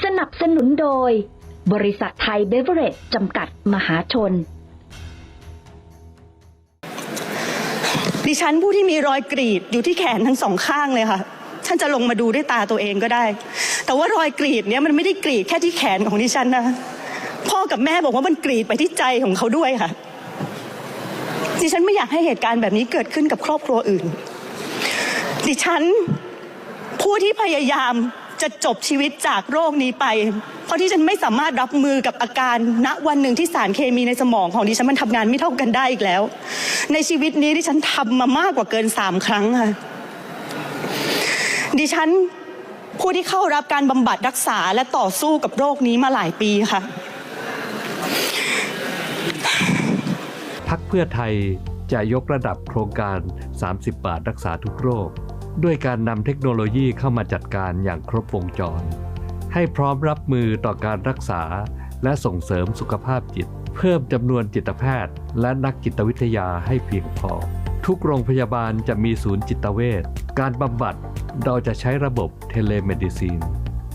สนับสนุนโดย บริษัทไทยเบเวอร์เรจจำกัดมหาชน ดิฉันผู้ที่มีรอยกรีดอยู่ที่แขนทั้งสองข้างเลยค่ะฉันจะลงมาดูด้วยตาตัวเองก็ได้ แต่ว่ารอยกรีดเนี้ยมันไม่ได้กรีดแค่ที่แขนของดิฉันนะพ่อกับแม่บอกว่ามันกรีดไปที่ใจของเขาด้วยค่ะ ดิฉันไม่อยากให้เหตุการณ์แบบนี้เกิดขึ้นกับครอบครัวอื่น ดิฉันผู้ที่พยายาม จะจบชีวิตจากโรคนี้ไป เพราะที่ฉันไม่สามารถรับมือกับอาการณวันหนึ่งที่สารเคมีในสมองของดิฉันมันทำงานไม่เท่ากันได้อีกแล้ว ในชีวิตนี้ดิฉันทำมามากกว่าเกินสามครั้งค่ะดิฉันผู้ที่เข้ารับการบำบัดรักษาและต่อสู้กับโรคนี้มาหลายปีค่ะพักเพื่อไทยจะยกระดับโครงการ 30 บาทรักษาทุกโรค ด้วยการนำเทคโนโลยีเข้ามาจัดการอย่างครบวงจร ให้พร้อมรับมือต่อการรักษาและส่งเสริมสุขภาพจิต เพิ่มจำนวนจิตแพทย์ และนักจิตวิทยาให้เพียงพอ ทุกโรงพยาบาลจะมีศูนย์จิตเวชการบำบัดเราจะใช้ระบบเทเลเมดิซีน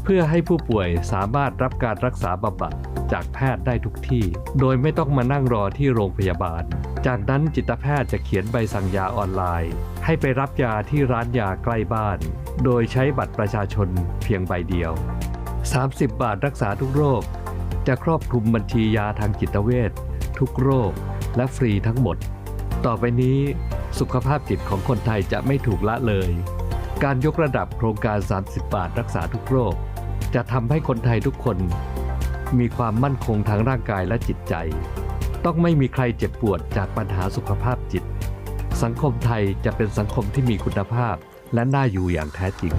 เพื่อให้ผู้ป่วยสามารถรับการรักษาบำบัดจากแพทย์ได้ทุกที่ โดยไม่ต้องมานั่งรอที่โรงพยาบาล จากนั้นจิตแพทย์จะเขียนใบสั่งยาออนไลน์ ให้ไปรับยาที่ร้านยาใกล้บ้าน โดยใช้บัตรประชาชนเพียงใบเดียว 30 บาทรักษาทุกโรค จะครอบคลุมบัญชียาทางจิตเวชทุกโรค และฟรีทั้งหมด ต่อไปนี้สุขภาพจิตของคนไทยจะไม่ถูกละเลย การยกระดับโครงการ 30 บาทรักษาทุกโรค จะทำให้คนไทยทุกคน มีความมั่นคงทางร่างกายและจิตใจ ต้องไม่มีใครเจ็บปวดจากปัญหาสุขภาพจิต สังคมไทยจะเป็นสังคมที่มีคุณภาพ และน่าอยู่อย่างแท้จริง